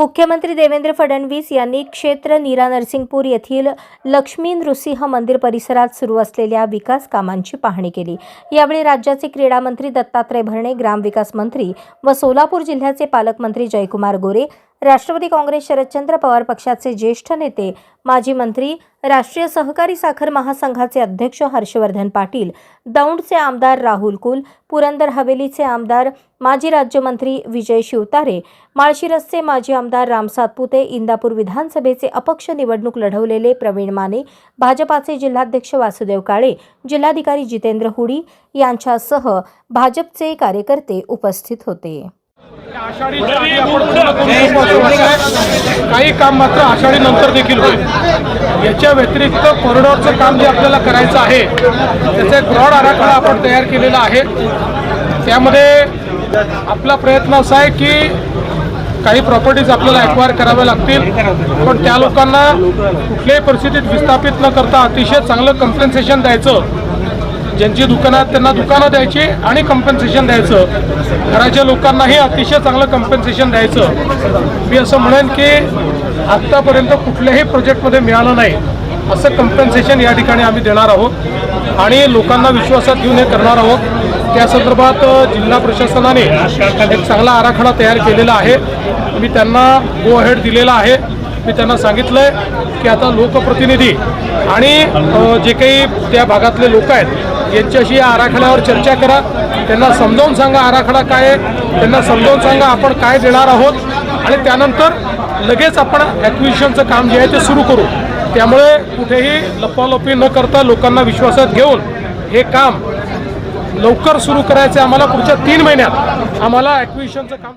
मुख्यमंत्री देवेंद्र फडणवीस यांनी क्षेत्र नीरा नरसिंगपूर येथील लक्ष्मी नृसिंह मंदिर परिसरात सुरू असलेल्या विकास कामांची पाहणी केली. यावेळी राज्याचे क्रीडा मंत्री दत्तात्रय भरणे ग्रामविकास मंत्री व सोलापूर जिल्ह्याचे पालकमंत्री जयकुमार गोरे राष्ट्रवादी काँग्रेस शरदचंद्र पवार पक्षाचे ज्येष्ठ नेते माजी मंत्री राष्ट्रीय सहकारी साखर महासंघाचे अध्यक्ष हर्षवर्धन पाटील दौंडचे आमदार राहुल कुल पुरंदर हवेलीचे आमदार माजी राज्यमंत्री विजय शिवतारे माळशिरसचे माजी आमदार राम सातपुते इंदापूर विधानसभेचे अपक्ष निवडणूक लढवलेले प्रवीण माने भाजपाचे जिल्हाध्यक्ष वासुदेव काळे जिल्हाधिकारी जितेंद्र हुडी यांच्यासह भाजपचे कार्यकर्ते उपस्थित होते. काही काम मात्र आषाढी नंतर देखील होईल. याच्या व्यतिरिक्त कॉरिडॉरचं काम जे आपल्याला करायचं आहे त्याचा एक ब्रॉड आराखडा आपण तयार केलेला आहे. त्यामध्ये आपला प्रयत्न असा आहे की काही प्रॉपर्टीज आपल्याला ॲक्वायर कराव्या लागतील पण त्या लोकांना कुठल्याही परिस्थितीत विस्थापित न करता अतिशय चांगलं कम्पेन्सेशन द्यायचं. ज्यांची दुकानं आहेत त्यांना दुकानं द्यायची आणि कम्पन्सेशन द्यायचं. घराच्या लोकांनाही अतिशय चांगलं कम्पन्सेशन द्यायचं. मी असं म्हणेन की आत्तापर्यंत कुठल्याही प्रोजेक्टमध्ये मिळालं नाही. असं कम्पन्सेशन या ठिकाणी आम्ही देणार आहोत. आणि लोकांना विश्वासात घेऊन हे करणार आहोत. त्या संदर्भात जिल्हा प्रशासनाने एक चांगला आराखडा तयार केलेला आहे. मी त्यांना गो हेड दिलेला आहे. मी त्यांना सांगितलं आहे की आता लोकप्रतिनिधी आणि जे काही त्या भागातले लोक आहेत यांच्याशी या आराखड्यावर चर्चा करा. त्यांना समजावून सांगा आराखडा काय आहे. त्यांना समजावून सांगा आपण काय देणार आहोत. आणि त्यानंतर लगेच आपण ॲक्विशनचं काम जे आहे ते सुरू करू. त्यामुळे कुठेही लपालपी न करता लोकांना विश्वासात घेऊन हे काम लवकर सुरू करायचं आम्हाला पुढच्या तीन महिन्यात. आम्हाला ॲक्विशनचं काम